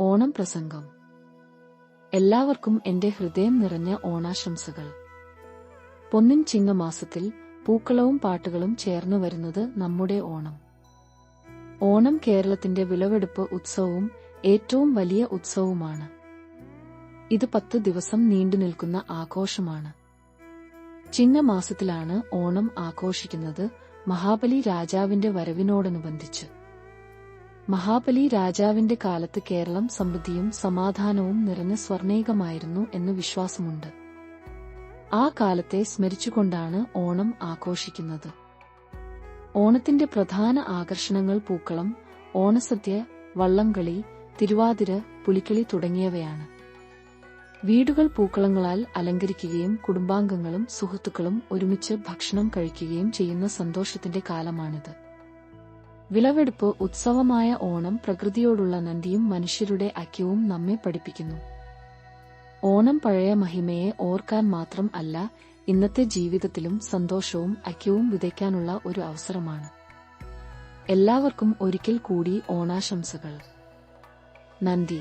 ഓണം പ്രസംഗം. എല്ലാവർക്കും എന്റെ ഹൃദയം നിറഞ്ഞ ഓണാശംസകൾ. പൊന്നിൻ ചിങ്ങമാസത്തിൽ പൂക്കളവും പാട്ടുകളും ചേർന്നു വരുന്നത് നമ്മുടെ ഓണം. ഓണം കേരളത്തിന്റെ വിളവെടുപ്പ് ഉത്സവവും ഏറ്റവും വലിയ ഉത്സവവുമാണ്. ഇത് പത്ത് ദിവസം നീണ്ടു നിൽക്കുന്ന ആഘോഷമാണ്. ചിങ്ങമാസത്തിലാണ് ഓണം ആഘോഷിക്കുന്നത് മഹാബലി രാജാവിന്റെ വരവിനോടനുബന്ധിച്ച്. മഹാബലി രാജാവിന്റെ കാലത്ത് കേരളം സമൃദ്ധിയും സമാധാനവും നിറഞ്ഞ സ്വർണേകമായിരുന്നു എന്ന് വിശ്വാസമുണ്ട്. ആ കാലത്തെ സ്മരിച്ചുകൊണ്ടാണ് ഓണം ആഘോഷിക്കുന്നത്. ഓണത്തിന്റെ പ്രധാന ആകർഷണങ്ങൾ പൂക്കളം ഓണസദ്യ വള്ളംകളി തിരുവാതിര പുലിക്കളി തുടങ്ങിയവയാണ്. വീടുകൾ പൂക്കളങ്ങളാൽ അലങ്കരിക്കുകയും കുടുംബാംഗങ്ങളും സുഹൃത്തുക്കളും ഒരുമിച്ച് ഭക്ഷണം കഴിക്കുകയും ചെയ്യുന്ന സന്തോഷത്തിന്റെ കാലമാണിത്. വിളവെടുപ്പ് ഉത്സവമായ ഓണം പ്രകൃതിയോടുള്ള നന്ദിയും മനുഷ്യരുടെ ഐക്യവും നമ്മെ പഠിപ്പിക്കുന്നു. ഓണം പഴയ മഹിമയെ ഓർക്കാൻ മാത്രം അല്ല ഇന്നത്തെ ജീവിതത്തിലും സന്തോഷവും ഐക്യവും വിതയ്ക്കാനുള്ള ഒരു അവസരമാണ്. എല്ലാവർക്കും ഒരിക്കൽ കൂടി ഓണാശംസകൾ. നന്ദി.